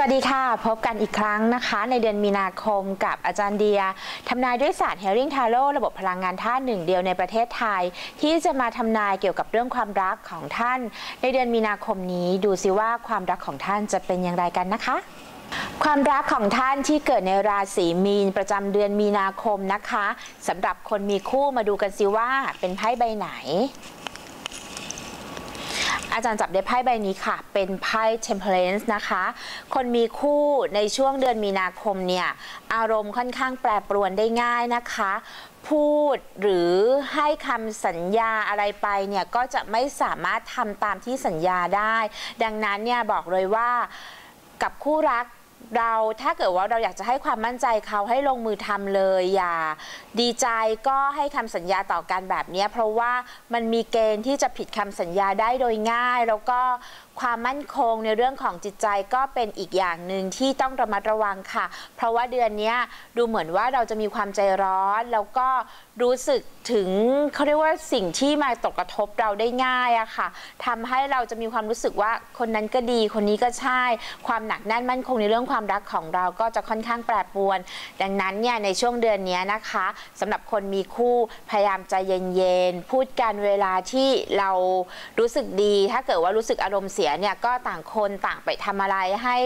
สวัสดีค่ะ พบกันอีกครั้งนะคะ ในเดือนมีนาคมกับอาจารย์เดียทำนายด้วยศาสตร์เฮริงทาโร่ระบบพลังงานท่านหนึ่งเดียวในประเทศไทย ที่จะมาทำนายเกี่ยวกับเรื่องความรักของท่าน ในเดือนมีนาคมนี้ดูสิว่าความรักของท่านจะเป็นอย่างไรกันนะคะความรักของท่านที่เกิดในราศีมีนประจำเดือนมีนาคมนะคะสำหรับคนมีคู่มาดูกันสิว่าเป็นไพ่ใบไหน อาจารย์จับได้ไพ่ใบนี้ค่ะ เป็นไพ่ Temperance นะคะ คนมีคู่ในช่วงเดือนมีนาคมเนี่ย อารมณ์ค่อนข้างแปรปรวนได้ง่ายนะคะ พูดหรือให้คำสัญญาอะไรไปเนี่ย ก็จะไม่สามารถทำตามที่สัญญาได้ ดังนั้นเนี่ยบอกเลยว่ากับคู่รัก เราถ้าเกิดว่าเราอยากจะให้ความมั่นใจเขาให้ลงมือทำเลย อย่าดีใจก็ให้คำสัญญาต่อกันแบบนี้ เพราะว่ามันมีเกณฑ์ที่จะผิดคำสัญญาได้โดยง่าย แล้วก็ ความมั่นคงในเรื่องของจิตใจก็เป็นอีกอย่างหนึ่งที่ต้องระมัดระวังค่ะ เพราะว่าเดือนนี้ดูเหมือนว่าเราจะมีความใจร้อน แล้วก็รู้สึกถึงเขาเรียกว่าสิ่งที่มาตกกระทบเราได้ง่ายอะค่ะทำให้เราจะมีความรู้สึกว่าคนนั้นก็ดี คนนี้ก็ใช่ ความหนักแน่นมั่นคงในเรื่องความรักของเราก็จะค่อนข้างแปรปรวน ดังนั้นเนี่ยในช่วงเดือนนี้นะคะสำหรับคนมีคู่พยายามใจเย็นๆพูดกันเวลาที่เรารู้สึกดี ถ้าเกิดว่ารู้สึกอารมณ์เสียเนี่ยก็ต่างคนต่างไปทำอะไรให้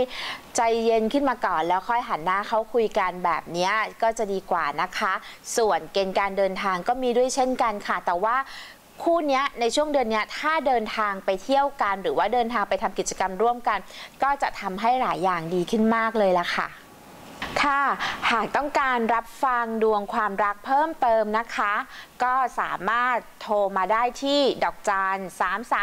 ใจเย็นขึ้นมาก่อน แล้วค่อยหันหน้าเข้าคุยกันแบบนี้ก็จะดีกว่านะคะ ส่วนเกณฑ์การเดินทางก็มีด้วยเช่นกันค่ะ แต่ว่าคู่นี้ในช่วงเดือนนี้ถ้าเดินทางไปเที่ยวกัน หรือว่าเดินทางไปทำกิจกรรมร่วมกัน ก็จะทำให้หลายอย่างดีขึ้นมากเลยละค่ะ ค่ะ หากต้องการรับฟังดวงความรักเพิ่มเติมนะคะ ก็สามารถโทรมาได้ที่ดอกจัน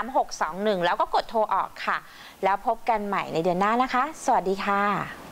33621 แล้วก็กดโทรออกค่ะ แล้วพบกันใหม่ในเดือนหน้านะคะ สวัสดีค่ะ